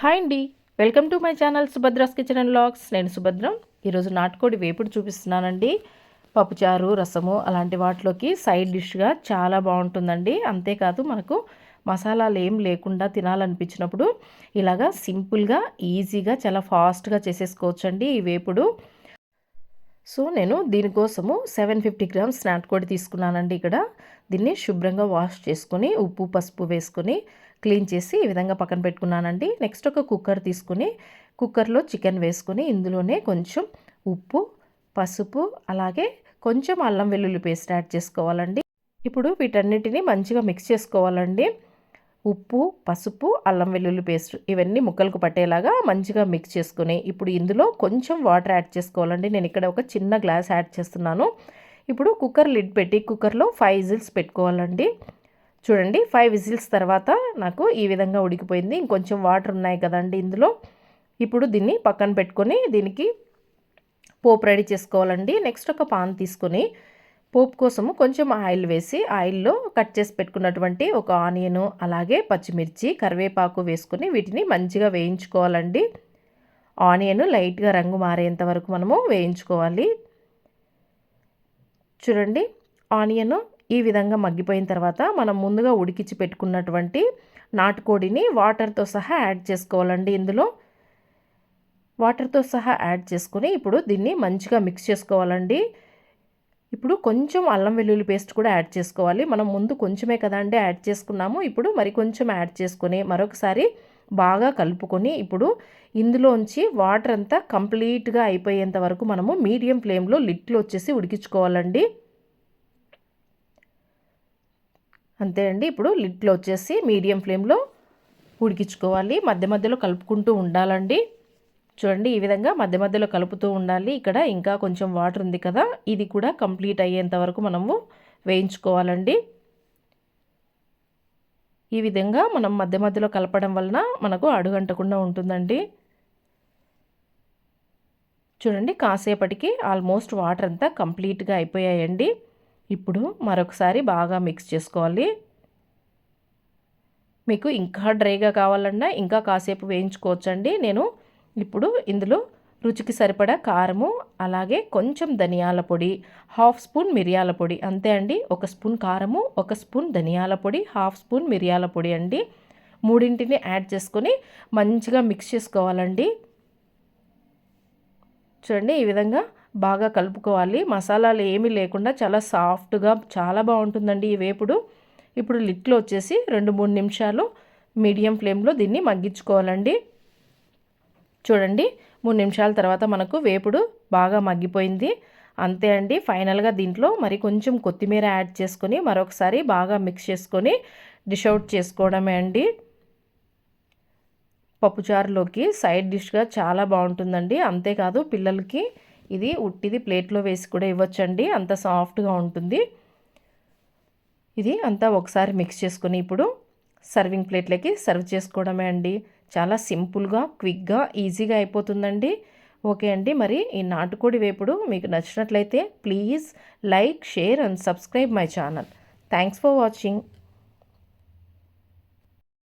Hi అండి. Welcome to my channel Subhadra's kitchen and vlogs నేను సుభద్రం. ఈరోజు నాటుకోడి వేపుడు చూపిస్తున్నానండి. పప్పుచారు రసము అలాంటి వాటిలోకి సైడ్ డిష్గా చాలా బాగుంటుందండి. అంతేకాదు మనకు మసాలాలు ఏం లేకుండా తినాలనిపించినప్పుడు ఇలాగా సింపుల్గా ఈజీగా చాలా ఫాస్ట్గా చేసేసుకోవచ్చండి ఈ వేపుడు. సో నేను దీనికోసము సెవెన్ ఫిఫ్టీ గ్రామ్స్ నాటుకోడి తీసుకున్నానండి ఇక్కడ. దీన్ని శుభ్రంగా వాష్ చేసుకొని ఉప్పు పసుపు వేసుకొని క్లీన్ చేసి ఈ విధంగా పక్కన పెట్టుకున్నానండి. నెక్స్ట్ ఒక కుక్కర్ తీసుకుని కుక్కర్లో చికెన్ వేసుకొని ఇందులోనే కొంచెం ఉప్పు పసుపు అలాగే కొంచెం అల్లం వెల్లుల్లి పేస్ట్ యాడ్ చేసుకోవాలండి. ఇప్పుడు వీటన్నిటిని మంచిగా మిక్స్ చేసుకోవాలండి. ఉప్పు పసుపు అల్లం వెల్లుల్లి పేస్ట్ ఇవన్నీ ముక్కలకు పట్టేలాగా మంచిగా మిక్స్ చేసుకుని ఇప్పుడు ఇందులో కొంచెం వాటర్ యాడ్ చేసుకోవాలండి. నేను ఇక్కడ ఒక చిన్న గ్లాస్ యాడ్ చేస్తున్నాను. ఇప్పుడు కుక్కర్ లిడ్ పెట్టి కుక్కర్లో ఫైవ్ విజిల్స్ పెట్టుకోవాలండి. చూడండి ఫైవ్ విజిల్స్ తర్వాత నాకు ఈ విధంగా ఉడికిపోయింది. ఇంకొంచెం వాటర్ ఉన్నాయి కదండి ఇందులో. ఇప్పుడు దీన్ని పక్కన పెట్టుకొని దీనికి పోపు రెడీ చేసుకోవాలండి. నెక్స్ట్ ఒక పాన్ తీసుకొని పోపు కోసము కొంచెం ఆయిల్ వేసి ఆయిల్లో కట్ చేసి పెట్టుకున్నటువంటి ఒక ఆనియను అలాగే పచ్చిమిర్చి కరివేపాకు వేసుకుని వీటిని మంచిగా వేయించుకోవాలండి. ఆనియన్ లైట్గా రంగు మారేంత వరకు మనము వేయించుకోవాలి. చూడండి ఆనియన్ ఈ విధంగా మగ్గిపోయిన తర్వాత మనం ముందుగా ఉడికించి పెట్టుకున్నటువంటి నాటుకోడిని వాటర్తో సహా యాడ్ చేసుకోవాలండి ఇందులో. వాటర్తో సహా యాడ్ చేసుకుని ఇప్పుడు దీన్ని మంచిగా మిక్స్ చేసుకోవాలండి. ఇప్పుడు కొంచెం అల్లం వెల్లుల్లి పేస్ట్ కూడా యాడ్ చేసుకోవాలి. మనం ముందు కొంచెమే కదండి యాడ్ చేసుకున్నాము. ఇప్పుడు మరి కొంచెం యాడ్ చేసుకొని మరొకసారి బాగా కలుపుకొని ఇప్పుడు ఇందులోంచి వాటర్ అంతా కంప్లీట్గా అయిపోయేంత వరకు మనము మీడియం ఫ్లేమ్లో లిట్లు వచ్చేసి ఉడికించుకోవాలండి. అంతే అండి. ఇప్పుడు లిట్లో వచ్చేసి మీడియం ఫ్లేమ్లో ఉడికించుకోవాలి. మధ్య మధ్యలో కలుపుకుంటూ ఉండాలండి. చూడండి ఈ విధంగా మధ్య మధ్యలో కలుపుతూ ఉండాలి. ఇక్కడ ఇంకా కొంచెం వాటర్ ఉంది కదా ఇది కూడా కంప్లీట్ అయ్యేంత వరకు మనము వేయించుకోవాలండి. ఈ విధంగా మనం మధ్య మధ్యలో కలపడం వలన మనకు అడుగంటకుండా ఉంటుందండి. చూడండి కాసేపటికి ఆల్మోస్ట్ వాటర్ అంతా కంప్లీట్గా అయిపోయాయండి. ఇప్పుడు మరొకసారి బాగా మిక్స్ చేసుకోవాలి. మీకు ఇంకా డ్రైగా కావాలన్నా ఇంకా కాసేపు వేయించుకోవచ్చండి. నేను ఇప్పుడు ఇందులో రుచికి సరిపడా కారము అలాగే కొంచెం ధనియాల పొడి హాఫ్ స్పూన్ మిరియాల పొడి అంతే అండి. ఒక స్పూన్ కారము ఒక స్పూన్ ధనియాల పొడి హాఫ్ స్పూన్ మిరియాల పొడి అండి. మూడింటిని యాడ్ చేసుకొని మంచిగా మిక్స్ చేసుకోవాలండి. చూడండి ఈ విధంగా బాగా కలుపుకోవాలి. మసాలాలు ఏమీ లేకుండా చాలా సాఫ్ట్గా చాలా బాగుంటుందండి ఈ వేపుడు. ఇప్పుడు లిట్లో వచ్చేసి రెండు మూడు నిమిషాలు మీడియం ఫ్లేమ్లో దీన్ని మగ్గించుకోవాలండి. చూడండి. మూడు నిమిషాల తర్వాత మనకు వేపుడు బాగా మగ్గిపోయింది. అంతే అండి. ఫైనల్గా దీంట్లో మరి కొంచెం కొత్తిమీర యాడ్ చేసుకొని మరొకసారి బాగా మిక్స్ చేసుకొని డిష్ అవుట్ చేసుకోవడమే అండి. పప్పుచారులోకి సైడ్ డిష్గా చాలా బాగుంటుందండి. అంతేకాదు పిల్లలకి ఇది ఉట్టిది ప్లేట్లో వేసి కూడా ఇవ్వచ్చండి. అంత సాఫ్ట్గా ఉంటుంది. ఇది అంతా ఒకసారి మిక్స్ చేసుకుని ఇప్పుడు సర్వింగ్ ప్లేట్లకి సర్వ్ చేసుకోవడమే అండి. చాలా సింపుల్గా క్విక్గా ఈజీగా అయిపోతుందండి. ఓకే అండి మరి ఈ నాటుకోడి వేపుడు మీకు నచ్చినట్లయితే please like share and subscribe my channel. Thanks for watching.